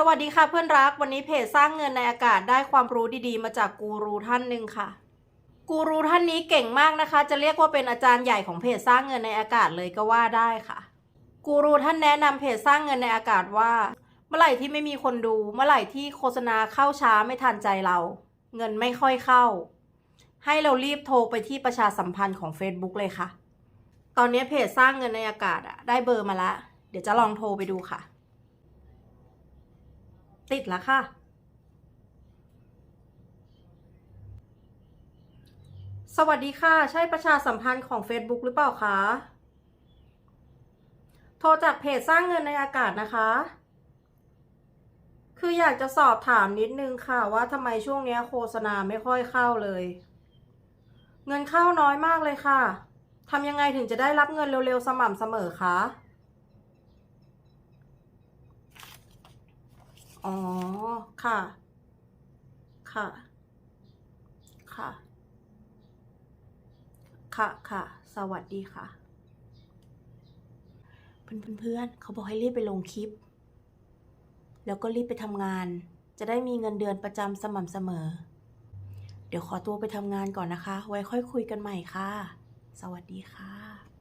สวัสดีค่ะเพื่อนรักวันนี้เพจสร้างเงินในอากาศได้ความรู้ดีๆ มาจากกูรูท่านหนึ่งค่ะ กูรูท่านนี้เก่งมากนะคะ จะเรียกว่าเป็นอาจารย์ใหญ่ของเพจสร้างเงินในอากาศเลยก็ว่าได้ค่ะ กูรูท่านแนะนำเพจสร้างเงินในอากาศว่า เมื่อไหร่ที่ไม่มีคนดู เมื่อไหร่ที่โฆษณาเข้าช้าไม่ทันใจเรา เงินไม่ค่อยเข้า ให้เรารีบโทรไปที่ประชาสัมพันธ์ของ Facebook เลยค่ะ ตอนนี้เพจสร้างเงินในอากาศอะได้เบอร์มาละเดี๋ยวจะลองโทรไปดูค่ะ ติดแล้วค่ะ สวัสดีค่ะ ใช่ประชาสัมพันธ์ของ Facebook หรือเปล่าคะ โทรจากเพจสร้างเงินในอากาศนะคะ คืออยากจะสอบถามนิดนึงค่ะว่าทำไมช่วงนี้โฆษณาไม่ค่อยเข้าเลย เงินเข้าน้อยมากเลยค่ะทำยังไงถึงจะได้รับเงินเร็วๆสม่ำเสมอคะ อ๋อ ค่ะ ค่ะ ค่ะ ค่ะ ค่ะ สวัสดีค่ะ เพื่อนๆเขาบอกให้รีบไปลงคลิป แล้วก็รีบไปทำงาน จะได้มีเงินเดือนประจำสม่ำเสมอ เดี๋ยวขอตัวไปทำงานก่อนนะคะ ไว้ค่อยคุยกันใหม่ค่ะ สวัสดีค่ะ